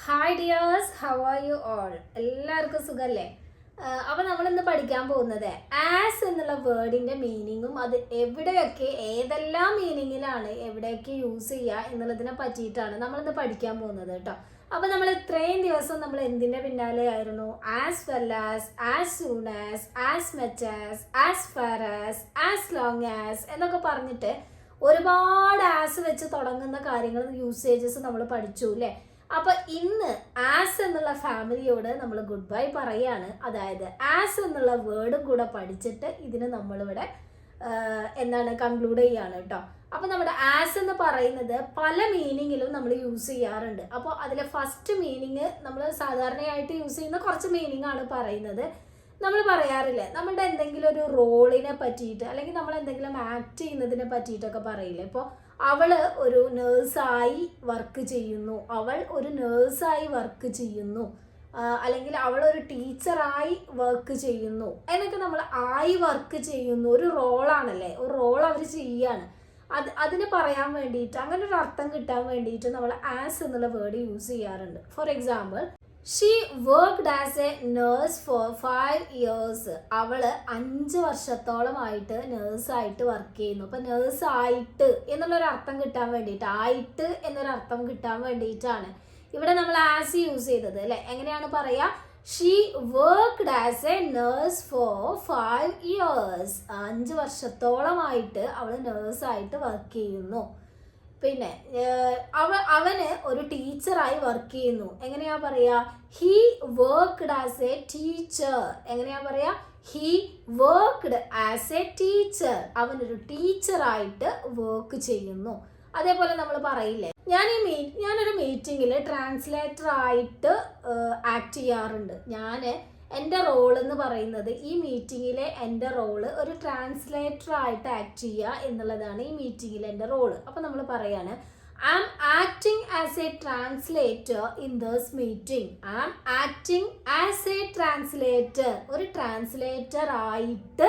Hi dears how are you all എല്ലാവർക്കും സുഖമല്ലേ അപ്പോൾ നമ്മൾ ഇന്ന് പഠിക്കാൻ പോകുന്നത് ആസ് എന്നുള്ള വേർഡിന്റെ മീനിങ്ങും അത് എവിടെയൊക്കെ ഏതെല്ലാം മീനിങ്ങിലാണ് എവിടെയൊക്കെ യൂസ് ചെയ്യുക എന്നുള്ളതിനെ പറ്റിയിട്ടാണ് നമ്മൾ ഇന്ന് പഠിക്കാൻ പോകുന്നത് കേട്ടോ. അപ്പോൾ നമ്മൾ ഇത്രയും ദിവസം നമ്മൾ എന്തിന്റെ പിന്നാലെ ആയിരുന്നു? As well as as soon as as much as as far as as long as എന്നൊക്കെ പറഞ്ഞിട്ട് ഒരുപാട് ആസ് വെച്ച് തുടങ്ങുന്ന കാര്യങ്ങൾ യൂസേജസ് നമ്മൾ പഠിച്ചു അല്ലേ? അപ്പൊ ഇന്ന് ആസ് എന്നുള്ള ഫാമിലിയോട് നമ്മൾ ഗുഡ് ബൈ പറയാണ്. അതായത് ആസ് എന്നുള്ള വേർഡും കൂടെ പഠിച്ചിട്ട് ഇതിന് നമ്മളിവിടെ എന്താണ് കൺക്ലൂഡ് ചെയ്യാണ് കേട്ടോ. അപ്പൊ നമ്മുടെ ആസ് എന്ന് പറയുന്നത് പല മീനിങ്ങിലും നമ്മൾ യൂസ് ചെയ്യാറുണ്ട്. അപ്പോൾ അതിലെ ഫസ്റ്റ് മീനിങ് നമ്മൾ സാധാരണയായിട്ട് യൂസ് ചെയ്യുന്ന കുറച്ച് മീനിങ് ആണ് പറയുന്നത്. നമ്മൾ പറയാറില്ലേ നമ്മളുടെ എന്തെങ്കിലും ഒരു റോളിനെ പറ്റിയിട്ട് അല്ലെങ്കിൽ നമ്മൾ എന്തെങ്കിലും ആക്ട് ചെയ്യുന്നതിനെ പറ്റിയിട്ടൊക്കെ പറയില്ലേ. ഇപ്പോൾ അവൾ ഒരു നേഴ്സായി വർക്ക് ചെയ്യുന്നു അവൾ ഒരു നേഴ്സായി വർക്ക് ചെയ്യുന്നു അല്ലെങ്കിൽ അവൾ ഒരു ടീച്ചറായി വർക്ക് ചെയ്യുന്നു എന്നൊക്കെ നമ്മൾ ആയി വർക്ക് ചെയ്യുന്നു ഒരു റോളാണല്ലേ ഒരു റോൾ അവർ ചെയ്യാണ്. അത് അതിന് പറയാൻ വേണ്ടിയിട്ട് അങ്ങനെ ഒരു അർത്ഥം കിട്ടാൻ വേണ്ടിയിട്ട് നമ്മൾ ആസ് എന്നുള്ള വേർഡ് യൂസ് ചെയ്യാറുണ്ട്. For example she worked as a nurse for five years അവൾ അഞ്ച് വർഷത്തോളമായിട്ട് നേഴ്സായിട്ട് വർക്ക് ചെയ്യുന്നു. അപ്പം നേഴ്സ് ആയിട്ട് എന്നുള്ളൊരു അർത്ഥം കിട്ടാൻ വേണ്ടിയിട്ട് ആയിട്ട് എന്നൊരു അർത്ഥം കിട്ടാൻ വേണ്ടിയിട്ടാണ് ഇവിടെ നമ്മൾ ആസ് യൂസ് ചെയ്തത് അല്ലെ? എങ്ങനെയാണ് പറയാ? She worked as a nurse for five years അഞ്ച് വർഷത്തോളമായിട്ട് അവൾ നേഴ്സായിട്ട് വർക്ക് ചെയ്യുന്നു. പിന്നെ അവ അവന് ഒരു ടീച്ചറായി വർക്ക് ചെയ്യുന്നു. എങ്ങനെയാ പറയാ? He worked as a teacher എങ്ങനെയാ പറയാ? He worked as a teacher അവനൊരു ടീച്ചറായിട്ട് വർക്ക് ചെയ്യുന്നു. അതേപോലെ നമ്മൾ പറയില്ലേ? ഞാൻ ഈ മീ ഞാനൊരു മീറ്റിങ്ങിൽ ട്രാൻസ്ലേറ്റർ ആയിട്ട് ആക്ട് ചെയ്യാറുണ്ട്. ഞാൻ എന്റെ റോൾ എന്ന് പറയുന്നത് ഈ മീറ്റിങ്ങിലെ എന്റെ റോൾ ഒരു ട്രാൻസ്ലേറ്റർ ആയിട്ട് ആക്ട് ചെയ്യുക എന്നുള്ളതാണ് ഈ മീറ്റിങ്ങിലെ എന്റെ റോൾ അപ്പോൾ നമ്മൾ പറയാണ് I am acting as a translator in this meeting I am acting as a translator ഒരു ട്രാൻസ്ലേറ്റർ ആയിട്ട്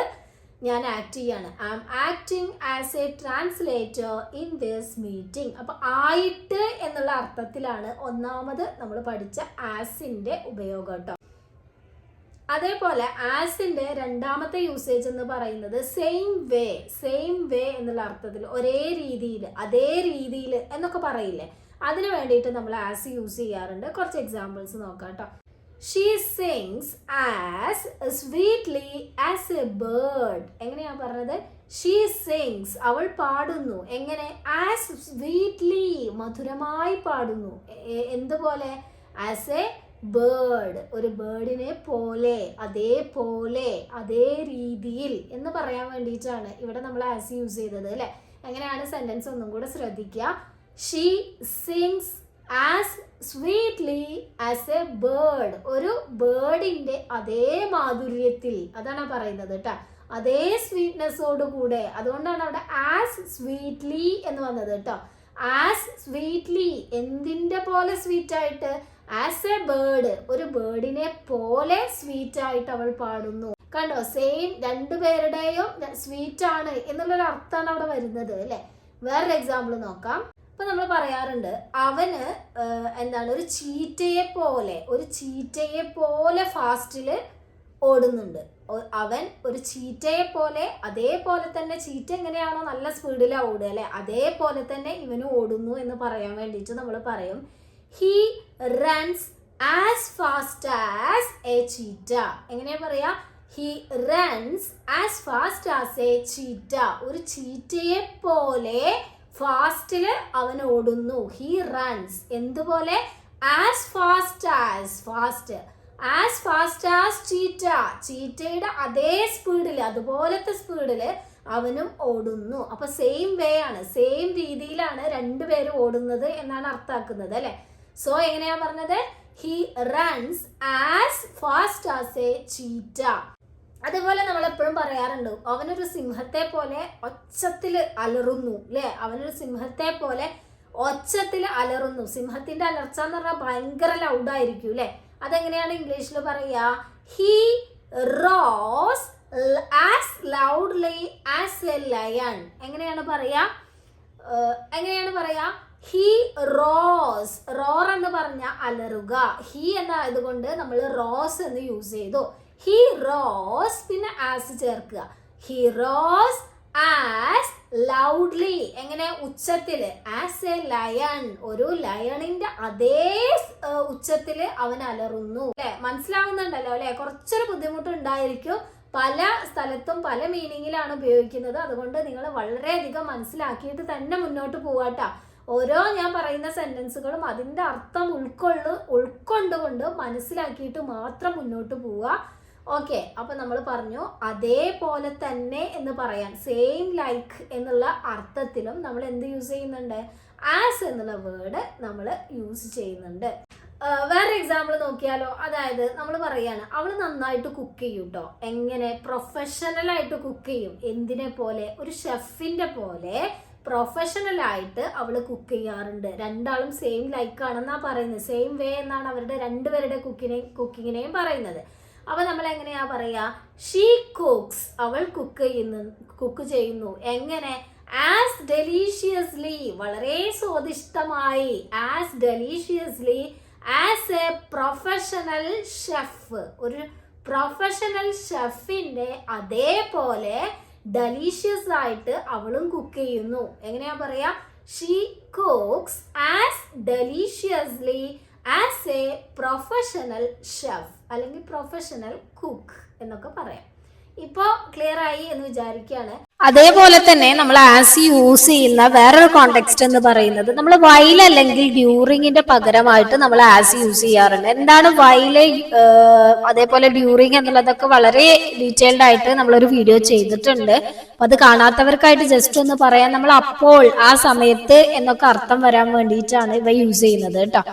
ഞാൻ ആക്ട് ചെയ്യാണ്. I am acting as a translator in this meeting അപ്പോൾ ആയിട്ട് എന്നുള്ള അർത്ഥത്തിലാണ് ഒന്നാമത് നമ്മൾ പഠിച്ച ആസിന്റെ ഉപയോഗം കേട്ടോ. അതേപോലെ ആസിന്റെ രണ്ടാമത്തെ യൂസേജ് എന്ന് പറയുന്നത് സെയിം വേ സെയിം വേ എന്നുള്ള അർത്ഥത്തിൽ ഒരേ രീതിയിൽ അതേ രീതിയിൽ എന്നൊക്കെ പറയില്ലേ? അതിന് വേണ്ടിയിട്ട് നമ്മൾ ആസ് യൂസ് ചെയ്യാറുണ്ട്. കുറച്ച് എക്സാമ്പിൾസ് നോക്കാം കേട്ടോ she sings as sweetly as a bird എങ്ങനെയാ പറഞ്ഞത്? ഷീ സിങ്സ് അവൾ പാടുന്നു. എങ്ങനെ? ആസ് സ്വീറ്റ്ലി മധുരമായി പാടുന്നു. എന്തുപോലെ? ആസ് എ ബേർഡ് ഒരു ബേർഡിനെ പോലെ അതേപോലെ അതേ രീതിയിൽ എന്ന് പറയാൻ വേണ്ടിയിട്ടാണ് ഇവിടെ നമ്മൾ ആസ് യൂസ് ചെയ്തത് അല്ലെ? എങ്ങനെയാണ് സെന്റൻസ് ഒന്നും കൂടെ ശ്രദ്ധിക്കുക. She sings as sweetly as a bird ഒരു ബേർഡിന്റെ അതേ മാധുര്യത്തിൽ അതാണ് പറയുന്നത് കേട്ടോ അതേ സ്വീറ്റ്നെസ്സോട് കൂടെ അതുകൊണ്ടാണ് അവിടെ ആസ് സ്വീറ്റ്ലി എന്ന് വന്നത് കേട്ടോ ആസ് സ്വീറ്റ്ലി എന്തിന്റെ പോലെ സ്വീറ്റ് ആയിട്ട്? ആസ് എ ബേർഡ് ഒരു ബേർഡിനെ പോലെ സ്വീറ്റ് ആയിട്ട് അവൾ പാടുന്നു. കണ്ടോ? സെയിം രണ്ടുപേരുടെയും സ്വീറ്റ് ആണ് എന്നുള്ളൊരു അർത്ഥമാണ് അവിടെ വരുന്നത് അല്ലെ? വേറൊരു എക്സാമ്പിൾ നോക്കാം. ഇപ്പൊ നമ്മൾ പറയാറുണ്ട് അവന് എന്താണ് ഒരു ചീറ്റയെ പോലെ ഒരു ചീറ്റയെ പോലെ ഫാസ്റ്റിൽ ഓടുന്നുണ്ട്. അവൻ ഒരു ചീറ്റയെ പോലെ അതേപോലെ തന്നെ ചീറ്റ എങ്ങനെയാണോ നല്ല സ്പീഡിലാണ് ഓടുക അല്ലെ? അതേപോലെ തന്നെ ഇവന് ഓടുന്നു എന്ന് പറയാൻ വേണ്ടിയിട്ട് നമ്മൾ പറയും. He runs as fast as a cheetah എങ്ങനെയാ പറയാ? He runs as fast as a cheetah ഒരു ചീറ്റയെ പോലെ ഫാസ്റ്റിൽ അവൻ ഓടുന്നു. He runs എന്തുപോലെ? As fast as fast as fast as cheetah ചീറ്റയുടെ അതേ സ്പീഡിൽ അതുപോലത്തെ സ്പീഡിൽ അവനും ഓടുന്നു. അപ്പൊ സെയിം വേ ആണ്. സെയിം രീതിയിലാണ് രണ്ടുപേരും ഓടുന്നത് എന്നാണ് അർത്ഥാക്കുന്നത് അല്ലെ? സോ എങ്ങനെയാ പറഞ്ഞത്? He runs as fast as a cheetah അതേപോലെ നമ്മൾ എപ്പോഴും പറയാറുണ്ട് അവനൊരു സിംഹത്തെ പോലെ ഒച്ചത്തിൽ അലറുന്നു അല്ലേ അവനൊരു സിംഹത്തെ പോലെ ഒച്ചത്തിൽ അലറുന്നു. സിംഹത്തിന്റെ അലർച്ച എന്ന് പറഞ്ഞാൽ ഭയങ്കര ലൗഡായിരിക്കും അല്ലേ അതെങ്ങനെയാണ് ഇംഗ്ലീഷിൽ പറയുക? He roars as loudly as a lion എങ്ങനെയാണ് പറയുക? എങ്ങനെയാണ് പറയാ ഹി റോസ് റോർ എന്ന് പറഞ്ഞ അലറുക. ഹി എന്നായതുകൊണ്ട് നമ്മൾ റോസ് എന്ന് യൂസ് ചെയ്തു. ഹി റോസ് പിന്നെ ആസ് ചേർക്കുക. ഹി റോസ് ആസ് ലൗഡ്ലി എങ്ങനെ? ഉച്ചത്തിൽ. ആസ് എ ലയൺ ഒരു ലയണിന്റെ അതേ ഉച്ചത്തിൽ അവൻ അലറുന്നു. അല്ലെ? മനസ്സിലാവുന്നുണ്ടല്ലോ അല്ലെ? കുറച്ചൊരു ബുദ്ധിമുട്ടുണ്ടായിരിക്കും പല സ്ഥലത്തും പല മീനിങ്ങിലാണ് ഉപയോഗിക്കുന്നത്. അതുകൊണ്ട് നിങ്ങൾ വളരെയധികം മനസ്സിലാക്കിയിട്ട് തന്നെ മുന്നോട്ട് പോവാട്ടാ. ഓരോ ഞാൻ പറയുന്ന സെന്റൻസുകളും അതിന്റെ അർത്ഥം ഉൾക്കൊള്ളു ഉൾക്കൊണ്ടുകൊണ്ട് മനസ്സിലാക്കിയിട്ട് മാത്രം മുന്നോട്ട് പോവുക. ഓക്കെ അപ്പൊ നമ്മൾ പറഞ്ഞു അതേപോലെ തന്നെ എന്ന് പറയാൻ സെയിം ലൈക്ക് എന്നുള്ള അർത്ഥത്തിലും നമ്മൾ എന്ത് യൂസ് ചെയ്യുന്നുണ്ട്? ആസ് എന്നുള്ള വേർഡ് നമ്മൾ യൂസ് ചെയ്യുന്നുണ്ട്. വേറെ എക്സാമ്പിൾ നോക്കിയാലോ? അതായത് നമ്മൾ പറയാണ് അവൾ നന്നായിട്ട് കുക്ക് ചെയ്യും കേട്ടോ എങ്ങനെ? പ്രൊഫഷണലായിട്ട് കുക്ക് ചെയ്യും. എന്തിനെ പോലെ? ഒരു ഷെഫിന്റെ പോലെ പ്രൊഫഷണൽ ആയിട്ട് അവൾ കുക്ക് ചെയ്യാറുണ്ട്. രണ്ടാളും സെയിം ലൈക്ക് ആണെന്നാ പറയുന്നത്. സെയിം വേ എന്നാണ് അവരുടെ രണ്ടുപേരുടെ കുക്കിനെയും കുക്കിങ്ങിനെയും പറയുന്നത്. അപ്പോൾ നമ്മൾ എങ്ങനെയാ പറയുക ഷീ കുക്സ് അവൾ കുക്ക് ചെയ്യുന്നു കുക്ക് ചെയ്യുന്നു. എങ്ങനെ? ആസ് ഡെലീഷ്യസ്ലി വളരെ സ്വാദിഷ്ടമായി. As deliciously as a professional chef ഒരു പ്രൊഫഷണൽ ഷെഫിന്റെ അതേപോലെ ഡെലീഷ്യസ് ആയിട്ട് അവളും കുക്ക് ചെയ്യുന്നു. എങ്ങനെയാ പറയാ? She cooks as deliciously as a professional chef അല്ലെങ്കിൽ പ്രൊഫഷണൽ കുക്ക് എന്നൊക്കെ പറയാം. ഇപ്പോ ക്ലിയർ ആയി എന്ന് വിചാരിക്കുകയാണ് അതേപോലെ തന്നെ നമ്മൾ ആസ് യൂസ് ചെയ്യുന്ന വേറൊരു കോണ്ടെക്സ്റ്റ് എന്ന് പറയുന്നത് നമ്മൾ വൈൽ അല്ലെങ്കിൽ ഡ്യൂറിങ്ങിന്റെ പകരമായിട്ട് നമ്മൾ ആസ് യൂസ് ചെയ്യാറുണ്ട്. എന്താണ് വൈൽ അതേപോലെ ഡ്യൂറിങ് എന്നുള്ളതൊക്കെ വളരെ ഡീറ്റെയിൽഡ് ആയിട്ട് നമ്മളൊരു വീഡിയോ ചെയ്തിട്ടുണ്ട്. അപ്പൊ അത് കാണാത്തവർക്കായിട്ട് ജസ്റ്റ് ഒന്ന് പറയാൻ നമ്മൾ അപ്പോൾ ആ സമയത്ത് എന്നൊക്കെ അർത്ഥം വരാൻ വേണ്ടിയിട്ടാണ് ഇവ യൂസ് ചെയ്യുന്നത് കേട്ടോ.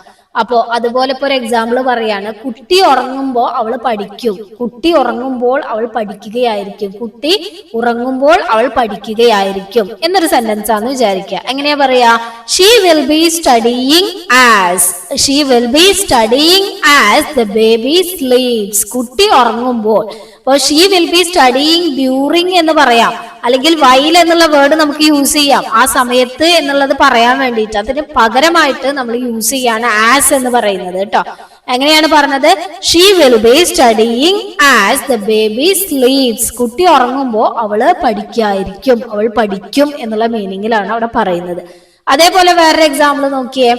അപ്പോ അതുപോലെ ഇപ്പൊ ഒരു എക്സാമ്പിൾ പറയാണ്. കുട്ടി ഉറങ്ങുമ്പോൾ അവൾ പഠിക്കും. കുട്ടി ഉറങ്ങുമ്പോൾ അവൾ പഠിക്കുകയായിരിക്കും. കുട്ടി ഉറങ്ങുമ്പോൾ അവൾ പഠിക്കുകയായിരിക്കും എന്നൊരു സെന്റൻസ് ആണ് വിചാരിക്കുക. എങ്ങനെയാ പറയാ? She will be studying as she will be studying as the baby sleeps കുട്ടി ഉറങ്ങുമ്പോൾ അപ്പോൾ she will be studying during എന്ന് പറയാം. അല്ലെങ്കിൽ വൈൽ എന്നുള്ള വേർഡ് നമുക്ക് യൂസ് ചെയ്യാം. ആ സമയത്ത് എന്നുള്ളത് പറയാൻ വേണ്ടിയിട്ട്. അതിന് പകരമായിട്ട് നമ്മൾ യൂസ് ചെയ്യാണ് ആസ് എന്ന് പറയുന്നത് കേട്ടോ. എങ്ങനെയാണ് പറഞ്ഞത്? She will be studying as the baby sleeps കുട്ടി ഉറങ്ങുമ്പോൾ അവൾ പഠിക്കായിരിക്കും. അവൾ പഠിക്കും എന്നുള്ള മീനിങ്ങിലാണ് അവിടെ പറയുന്നത്. അതേപോലെ വേറൊരു എക്സാമ്പിൾ നോക്കിയേ.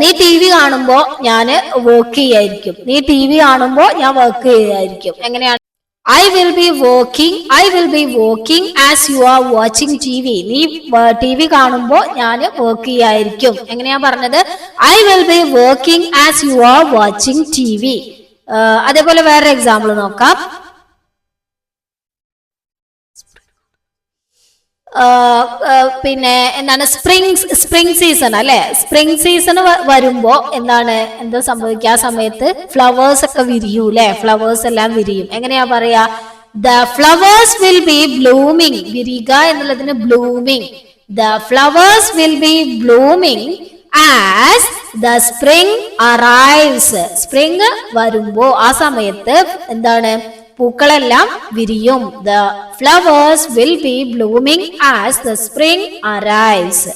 നീ ടി വി കാണുമ്പോ ഞാൻ വർക്ക് ചെയ്യായിരിക്കും. നീ ടി വി കാണുമ്പോ ഞാൻ വർക്ക് ചെയ്യായിരിക്കും. എങ്ങനെയാണ്? I will be working I will be working as you are watching T V നീ ടി വി കാണുമ്പോ ഞാൻ വർക്ക് ചെയ്യായിരിക്കും. എങ്ങനെയാ പറഞ്ഞത്? I will be working as you are watching T V അതേപോലെ വേറെ എക്സാമ്പിൾ നോക്കാം. പിന്നെ എന്താണ് സ്പ്രിംഗ് സ്പ്രിങ് സീസൺ അല്ലെ? സ്പ്രിങ് സീസൺ വരുമ്പോ എന്താണ് എന്താ സംഭവിക്കുക? ആ സമയത്ത് ഫ്ലവേഴ്സ് ഒക്കെ വിരിയൂ അല്ലെ? ഫ്ലവേഴ്സ് എല്ലാം വിരിയും. എങ്ങനെയാ പറയാ? The flowers will be blooming വിരിക എന്നുള്ളതിന് blooming the flowers will be blooming as the spring arrives spring വരുമ്പോ ആ സമയത്ത് എന്താണ് പൂക്കളെല്ലാം വിരിയും. The flowers will be blooming as the spring arrives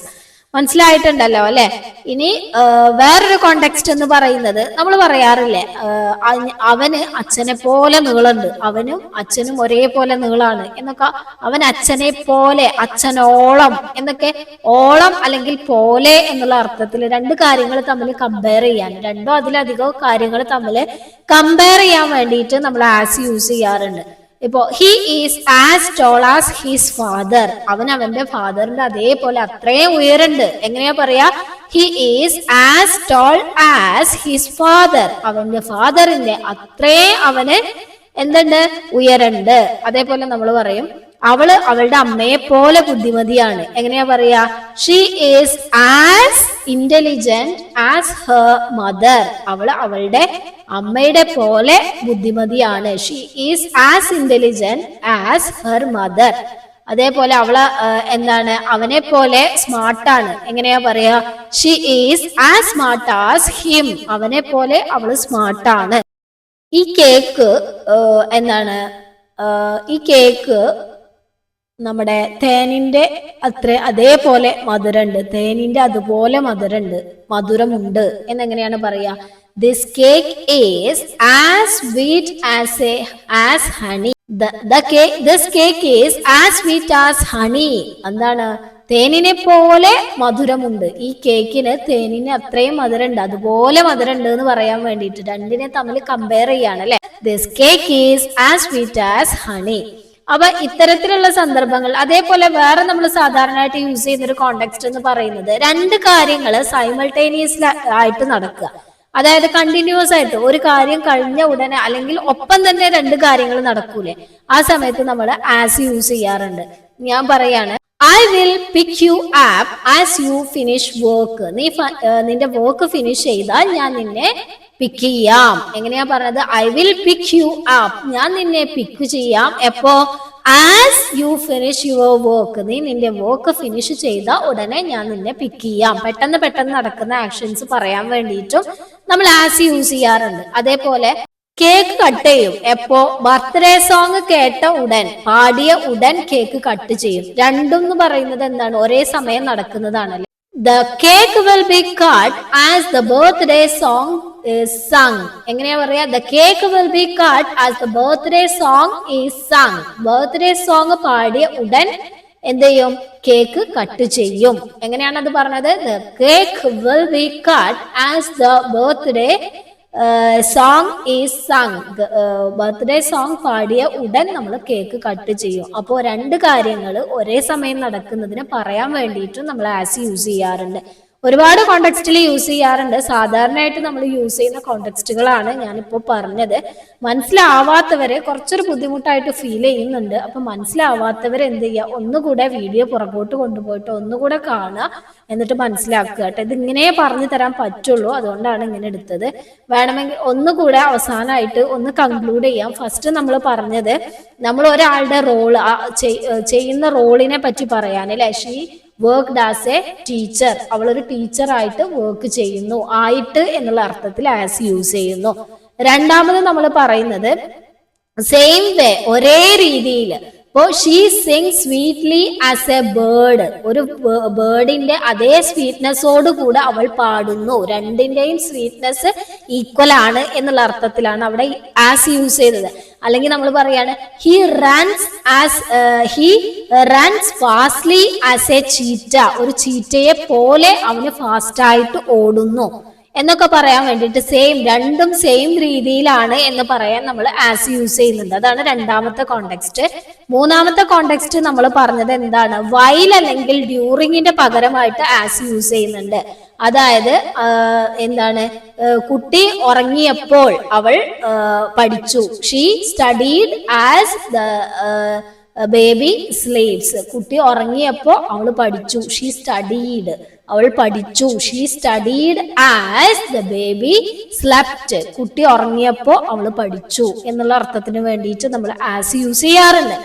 മനസ്സിലായിട്ടുണ്ടല്ലോ അല്ലെ? ഇനി വേറൊരു കോണ്ടെക്സ്റ്റ് എന്ന് പറയുന്നത് നമ്മൾ പറയാറില്ലേ അവന് അച്ഛനെ പോലെ നീളുണ്ട്. അവനും അച്ഛനും ഒരേപോലെ നീളാണ്. എന്നൊക്കെ അവൻ അച്ഛനെ പോലെ അച്ഛനോളം എന്നൊക്കെ ഓളം അല്ലെങ്കിൽ പോലെ എന്നുള്ള അർത്ഥത്തിൽ രണ്ട് കാര്യങ്ങൾ തമ്മിൽ കമ്പയർ ചെയ്യാൻ രണ്ടോ അതിലധികമോ കാര്യങ്ങൾ തമ്മിൽ കമ്പയർ ചെയ്യാൻ വേണ്ടിയിട്ട് നമ്മൾ ആസ് യൂസ് ചെയ്യാറുണ്ട്. ഇപ്പോ he is as tall as his father അവൻ അവന്റെ ഫാദറിന്റെ അതേപോലെ അത്രയും ഉയരുണ്ട് എങ്ങനെയാ പറയാ? He is as tall as his father അവന്റെ ഫാദറിന്റെ അത്രയും അവന് എന്തുണ്ട്? ഉയരുണ്ട് അതേപോലെ നമ്മൾ പറയും അവൾ അവളുടെ അമ്മയെ പോലെ ബുദ്ധിമതിയാണ്. എങ്ങനെയാ പറയാ? She is as intelligent as her mother അവൾ അവളുടെ അമ്മയുടെ പോലെ ബുദ്ധിമതിയാണ്. She is as intelligent as her mother അതേപോലെ അവൾ എന്താണ്? അവനെ പോലെ സ്മാർട്ടാണ്. എങ്ങനെയാ പറയാ? She is as smart as him അവനെ പോലെ അവൾ സ്മാർട്ടാണ്. ഈ കേക്ക് എന്താണ്? ഈ കേക്ക് നമ്മുടെ തേനിന്റെ അത്ര അതേപോലെ മധുരമുണ്ട് തേനിന്റെ അതുപോലെ മധുരമുണ്ട് മധുരമുണ്ട് എന്നെങ്ങനെയാണ് പറയാ? This cake is as sweet as a as honey this cake is as sweet as honey എന്താണ്? തേനിനെ പോലെ മധുരമുണ്ട്. ഈ കേക്കിന് തേനിന് അത്രയും മധുരമുണ്ട് അതുപോലെ മധുരമുണ്ട് എന്ന് പറയാൻ വേണ്ടിയിട്ട് രണ്ടിനെ തമ്മിൽ കമ്പയർ ചെയ്യാണ് അല്ലെ? This cake is as sweet as honey അപ്പൊ ഇത്തരത്തിലുള്ള സന്ദർഭങ്ങൾ അതേപോലെ വേറെ നമ്മൾ സാധാരണയായിട്ട് യൂസ് ചെയ്യുന്ന ഒരു കോണ്ടെക്സ്റ്റ് എന്ന് പറയുന്നത് രണ്ട് കാര്യങ്ങൾ സൈമൾട്ടേനിയസ് ആയിട്ട് നടക്കുക. അതായത് കണ്ടിന്യൂസ് ആയിട്ട് ഒരു കാര്യം കഴിഞ്ഞ ഉടനെ അല്ലെങ്കിൽ ഒപ്പം തന്നെ രണ്ട് കാര്യങ്ങൾ നടക്കൂലേ. ആ സമയത്ത് നമ്മൾ ആസ് യൂസ് ചെയ്യാറുണ്ട്. ഞാൻ പറയാണ് I will pick you up as you finish work നീ നിന്റെ വർക്ക് ഫിനിഷ് ചെയ്താൽ ഞാൻ നിന്നെ പിക്ക് ചെയ്യാം. എങ്ങനെയാ പറഞ്ഞത്? I will pick you up ഞാൻ നിന്നെ പിക്ക് ചെയ്യാം. എപ്പോ? As you finish your work നീ നിന്റെ വർക്ക് ഫിനിഷ് ചെയ്ത ഉടനെ ഞാൻ നിന്നെ പിക്ക് ചെയ്യാം. പെട്ടെന്ന് പെട്ടെന്ന് നടക്കുന്ന ആക്ഷൻസ് പറയാൻ വേണ്ടിയിട്ടും നമ്മൾ ആസ് യൂസ് ചെയ്യാറുണ്ട്. അതേപോലെ കേക്ക് കട്ട് ചെയ്യും. എപ്പോ? ബർത്ത്ഡേ സോങ് കേട്ട ഉടൻ പാടിയ ഉടൻ കേക്ക് കട്ട് ചെയ്യും. രണ്ടും എന്ന് പറയുന്നത് എന്താണ്? ഒരേ സമയം നടക്കുന്നതാണല്ലേ? The cake will be cut as the birthday song sung എങ്ങനെയാ പറയാ? The cake will be cut as the birthday song is sung birthday song പാടിയ ഉടൻ എന്ത് ചെയ്യും? കേക്ക് കട്ട് ചെയ്യും. എങ്ങനെയാണ് അത് പറഞ്ഞത്? The cake will be cut as the birthday song is sung birthday song പാടിയ ഉടൻ നമ്മൾ കേക്ക് കട്ട് ചെയ്യും. അപ്പോൾ രണ്ട് കാര്യങ്ങൾ ഒരേ സമയം നടക്കുന്നതിന് പറയാൻ വേണ്ടിയിട്ടും നമ്മൾ ആസ് യൂസ് ചെയ്യാറുണ്ട്. ഒരുപാട് കോണ്ടെക്സ്റ്റിൽ യൂസ് ചെയ്യാറുണ്ട്. സാധാരണയായിട്ട് നമ്മൾ യൂസ് ചെയ്യുന്ന കോണ്ടെക്സ്റ്റുകളാണ് ഞാനിപ്പോൾ പറഞ്ഞത്. മനസ്സിലാവാത്തവരെ കുറച്ചൊരു ബുദ്ധിമുട്ടായിട്ട് ഫീൽ ചെയ്യുന്നുണ്ട്. അപ്പൊ മനസ്സിലാവാത്തവർ എന്ത് ചെയ്യുക ഒന്നുകൂടെ വീഡിയോ പുറകോട്ട് കൊണ്ടുപോയിട്ട് ഒന്നുകൂടെ കാണുക. എന്നിട്ട് മനസ്സിലാക്കുക കേട്ടോ. ഇതിങ്ങനെ പറഞ്ഞു തരാൻ പറ്റുള്ളൂ. അതുകൊണ്ടാണ് ഇങ്ങനെ എടുത്തത്. വേണമെങ്കിൽ ഒന്നുകൂടെ അവസാനമായിട്ട് ഒന്ന് കൺക്ലൂഡ് ചെയ്യാം. ഫസ്റ്റ് നമ്മൾ പറഞ്ഞത് നമ്മൾ ഒരാളുടെ റോൾ ചെയ്യുന്ന റോളിനെ പറ്റി പറയാൻ അല്ലേ she work as a teacher അവൾ ഒരു ടീച്ചറായിട്ട് വർക്ക് ചെയ്യുന്നു. ആയിട്ട് എന്നുള്ള അർത്ഥത്തിൽ ആസ് യൂസ് ചെയ്യുന്നു. രണ്ടാമത് നമ്മൾ പറയുന്നത് സെയിം വേ ഒരേ രീതിയിൽ ഇപ്പോ she sing sweetly as a bird ഒരു ബേർഡിന്റെ അതേ സ്വീറ്റ്നെസ്സോട് കൂടെ അവൾ പാടുന്നു. രണ്ടിന്റെയും സ്വീറ്റ്നെസ് ഈക്വൽ ആണ് എന്നുള്ള അർത്ഥത്തിലാണ് അവിടെ ആസ് യൂസ് ചെയ്തത്. അല്ലെങ്കിൽ നമ്മൾ പറയാണ് he runs as he runs fastly as a cheetah ഒരു ചീറ്റയെ പോലെ അവന് ഫാസ്റ്റ് ആയിട്ട് ഓടുന്നു. എന്നൊക്കെ പറയാൻ വേണ്ടിയിട്ട് സെയിം രണ്ടും സെയിം രീതിയിലാണ് എന്ന് പറയാൻ നമ്മൾ ആസ് യൂസ് ചെയ്യുന്നുണ്ട്. അതാണ് രണ്ടാമത്തെ കോണ്ടെക്സ്റ്റ് മൂന്നാമത്തെ കോണ്ടെക്സ്റ്റ് നമ്മൾ പറഞ്ഞത് എന്താണ്? വൈൽ അല്ലെങ്കിൽ ഡ്യൂറിങ്ങിന്റെ പകരമായിട്ട് ആസ് യൂസ് ചെയ്യുന്നുണ്ട്. അതായത് എന്താണ്? കുട്ടി ഉറങ്ങിയപ്പോൾ അവൾ പഠിച്ചു. She studied as the baby sleeps കുട്ടി ഉറങ്ങിയപ്പോൾ അവൾ പഠിച്ചു. ഷീ സ്റ്റഡീഡ് അവൾ പഠിച്ചു. She studied as the baby slept കുട്ടി ഉറങ്ങിയപ്പോൾ അവൾ പഠിച്ചു എന്നുള്ള അർത്ഥത്തിന് വേണ്ടിയിട്ട് നമ്മൾ ആസ് യൂസ് ചെയ്യാറുണ്ട്.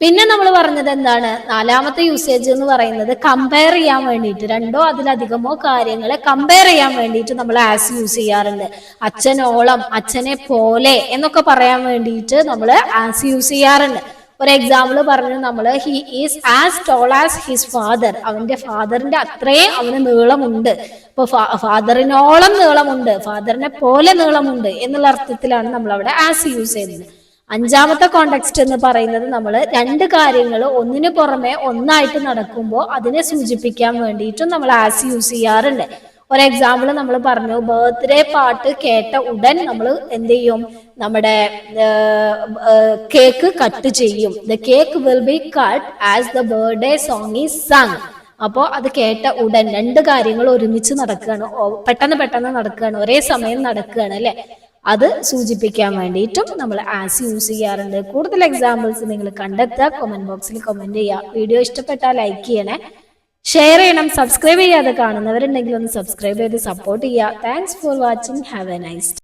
പിന്നെ നമ്മൾ പറഞ്ഞത് എന്താണ്? നാലാമത്തെ യൂസേജ് എന്ന് പറയുന്നത് കമ്പയർ ചെയ്യാൻ വേണ്ടിയിട്ട്. രണ്ടോ അതിലധികമോ കാര്യങ്ങളെ കമ്പയർ ചെയ്യാൻ വേണ്ടിയിട്ട് നമ്മൾ ആസ് യൂസ് ചെയ്യാറുണ്ട്. അച്ഛനോളം അച്ഛനെ പോലെ എന്നൊക്കെ പറയാൻ വേണ്ടിയിട്ട് നമ്മൾ ആസ് യൂസ് ചെയ്യാറുണ്ട്. ഒരു എക്സാമ്പിൾ പറഞ്ഞു നമ്മൾ he is as tall as his father അവന്റെ ഫാദറിന്റെ അത്രയും അവന് നീളമുണ്ട്. ഇപ്പൊ ഫാദറിനോളം നീളമുണ്ട് ഫാദറിനെ പോലെ നീളമുണ്ട് എന്നുള്ള അർത്ഥത്തിലാണ് നമ്മൾ അവിടെ ആസ് യൂസ് ചെയ്യുന്നത്. അഞ്ചാമത്തെ കോണ്ടെക്സ്റ്റ് എന്ന് പറയുന്നത് നമ്മൾ രണ്ട് കാര്യങ്ങൾ ഒന്നിനു പുറമെ ഒന്നായിട്ട് നടക്കുമ്പോൾ അതിനെ സൂചിപ്പിക്കാൻ വേണ്ടിയിട്ടും നമ്മൾ ആസ് യൂസ് ചെയ്യാറുണ്ട്. ഒരു എക്സാമ്പിൾ നമ്മൾ പറഞ്ഞു ബർത്ത്ഡേ പാട്ട് കേട്ട ഉടൻ നമ്മൾ എന്ത് ചെയ്യും? നമ്മുടെ കേക്ക് കട്ട് ചെയ്യും. The cake will be cut as the birthday song is sung അപ്പോൾ അത് കേട്ട ഉടൻ രണ്ട് കാര്യങ്ങൾ ഒരുമിച്ച് നടക്കുകയാണ്. പെട്ടെന്ന് പെട്ടെന്ന് നടക്കുകയാണ്. ഒരേ സമയം നടക്കുകയാണ് അല്ലെ? അത് സൂചിപ്പിക്കാൻ വേണ്ടിയിട്ടും നമ്മൾ ആസ് യൂസ് ചെയ്യാറുണ്ട്. കൂടുതൽ എക്സാമ്പിൾസ് നിങ്ങൾ കണ്ടെത്തുക. കമന്റ് ബോക്സിൽ കമന്റ് ചെയ്യുക. വീഡിയോ ഇഷ്ടപ്പെട്ടാൽ ലൈക്ക് ചെയ്യണേ. ഷെയർ ചെയ്യണം സബ്സ്ക്രൈബ് ചെയ്യാതെ കാണുന്നവരുണ്ടെങ്കിൽ ഒന്ന് സബ്സ്ക്രൈബ് ചെയ്ത് സപ്പോർട്ട് ചെയ്യുക. Thanks for watching have a nice